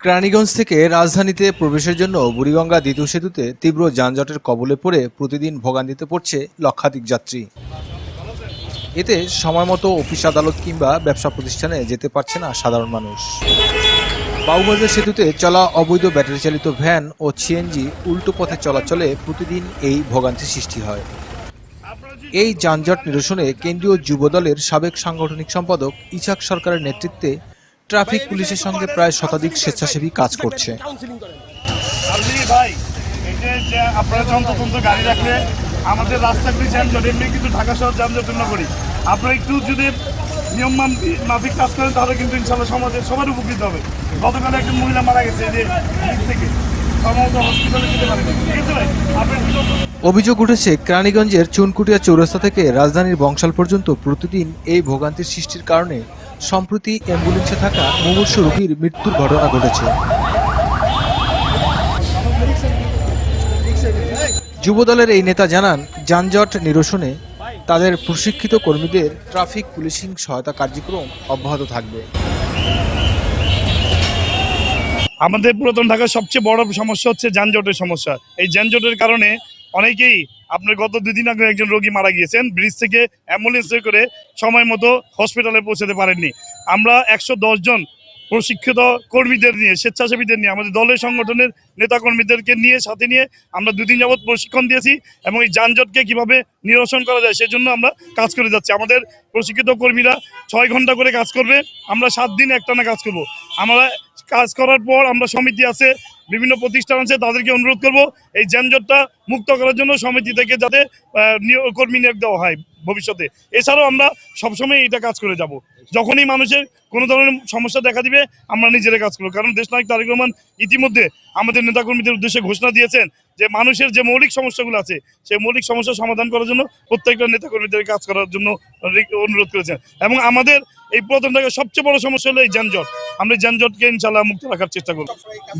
কেরানীগঞ্জ থেকে রাজধানীতে প্রবেশের জন্য বুড়িগঙ্গা দ্বিতীয় সেতুতে তীব্র যানজটের কবলে পড়ে প্রতিদিন ভোগান্তিতে পড়ছে লক্ষাধিক যাত্রী। এতে সময়মতো অফিস আদালত কিংবা ব্যবসা প্রতিষ্ঠানে যেতে পারছে না সাধারণ মানুষ। বাবুবাজার সেতুতে চলা অবৈধ ব্যাটারি চালিত ভ্যান ও সিএনজি উল্টো পথে চলাচলে প্রতিদিন এই ভোগান্তি সৃষ্টি হয়। এই যানজট নিরসনে কেন্দ্রীয় যুবদলের সাবেক সাংগঠনিক সম্পাদক ইসাক সরকারের নেতৃত্বে ট্রাফিক পুলিশের সঙ্গে প্রায় শতাধিক স্বেচ্ছাসেবী কাজ করছে। ভাই আপনারা যন্ত্রতন্ত্র গাড়ি রাখলে আমাদের রাস্তাগুলি এমনি কিন্তু ঢাকা শহর জন্য করি। আপনারা একটু যদি নিয়ম মাফিক কাজ করেন তাহলে কিন্তু ইনশাল্লাহ সমাজের সবার উপকৃত হবে। গতকাল একজন মহিলা মারা গেছে যে থেকে। অভিযোগ উঠেছে কেরানীগঞ্জের চুনকুটিয়া চৌরাস্তা থেকে রাজধানীর বংশাল পর্যন্ত প্রতিদিন এই ভোগান্তির সৃষ্টির কারণে সম্প্রতি অ্যাম্বুলেন্সে থাকা মুমূর্ষু রোগীর মৃত্যুর ঘটনা ঘটেছে। যুবদলের এই নেতা জানান, যানজট নিরসনে তাদের প্রশিক্ষিত কর্মীদের ট্রাফিক পুলিশিং সহায়তা কার্যক্রম অব্যাহত থাকবে। আমাদের পুরাতন ঢাকার সবচেয়ে বড় সমস্যা হচ্ছে যানজটের সমস্যা। এই যানজটের কারণে অনেকেই আপনার গত দুদিন আগে একজন রোগী মারা গিয়েছেন, ব্রিজ থেকে অ্যাম্বুলেন্সে করে সময় মতো হসপিটালে পৌঁছাতে পারেননি। আমরা একশো জন প্রশিক্ষিত কর্মীদের নিয়ে, স্বেচ্ছাসেবীদের নিয়ে, আমাদের দলের সংগঠনের নেতাকর্মীদেরকে নিয়ে, সাথে নিয়ে আমরা দুদিন যাবৎ প্রশিক্ষণ দিয়েছি এবং এই যানজটকে কীভাবে নিরসন করা যায় সেজন্য আমরা কাজ করে যাচ্ছি। আমাদের প্রশিক্ষিত কর্মীরা ছয় ঘণ্টা করে কাজ করবে, আমরা সাত দিন একটানা কাজ করব। আমরা কাজ করার পর আমরা সমিতি আছে, বিভিন্ন প্রতিষ্ঠান আছে, তাদেরকে অনুরোধ করব এই যানজটটা মুক্ত করার জন্য সমিতি থেকে যাতে কর্মী নিয়োগ দেওয়া হয় ভবিষ্যতে। এছাড়াও আমরা সবসময় এটা কাজ করে যাব। যখনই মানুষের কোনো ধরনের সমস্যা দেখা দিবে, আমরা নিজেরা কাজ করব। কারণ দেশ দেশনায়ক তারেক রহমান ইতিমধ্যে আমাদের নেতাকর্মীদের উদ্দেশ্যে ঘোষণা দিয়েছেন যে, মানুষের যে মৌলিক সমস্যাগুলো আছে, সেই মৌলিক সমস্যা সমাধান করার জন্য প্রত্যেকটা নেতাকর্মীদের কাজ করার জন্য অনুরোধ করেছেন। এবং আমাদের এই প্রথম থেকে সবচেয়ে বড় সমস্যা হলো এই যানজট আমরা যানজটকে ইনশাল্লাহ মুক্ত রাখার চেষ্টা করব।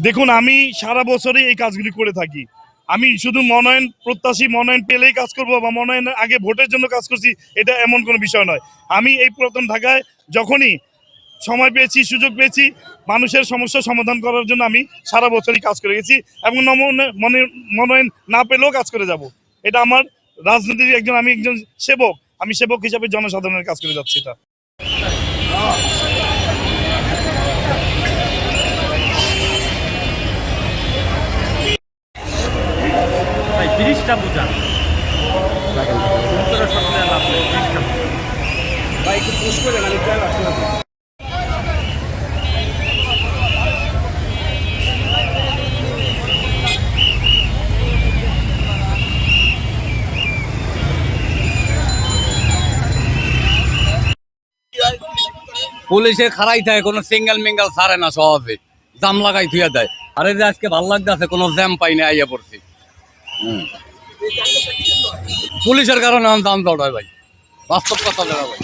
দেখুন, আমি সারা বছরই এই কাজগুলি করে থাকি। আমি শুধু মনোনয়ন প্রত্যাশী মনোনয়ন পেলেই কাজ করব বা মনোনয়নের আগে ভোটের জন্য কাজ করছি, এটা এমন কোনো বিষয় নয়। আমি এই পুরাতন ঢাকায় যখনই সময় পেয়েছি, সুযোগ পেয়েছি, মানুষের সমস্যা সমাধান করার জন্য আমি সারা বছরই কাজ করে গেছি এবং মনে- মনোনয়ন না পেলেও কাজ করে যাব। এটা আমার রাজনীতির একজন আমি একজন সেবক। আমি সেবক হিসাবে জনসাধারণের কাজ করে যাচ্ছি এটা। পুলিশে খারাই থাকে কোনো সিঙ্গেল মিঙ্গেল ছাড়ে না সহজে। জাম লাগাই থুয়ে দেয়। আরে যে আজকে ভালো লাগতেছে কোনো জ্যাম পাই না আইয়া পড়ছি। পুলিশের কারণে আমার দাম দৌড় হয় ভাই। বাস্তব কথা ভাই।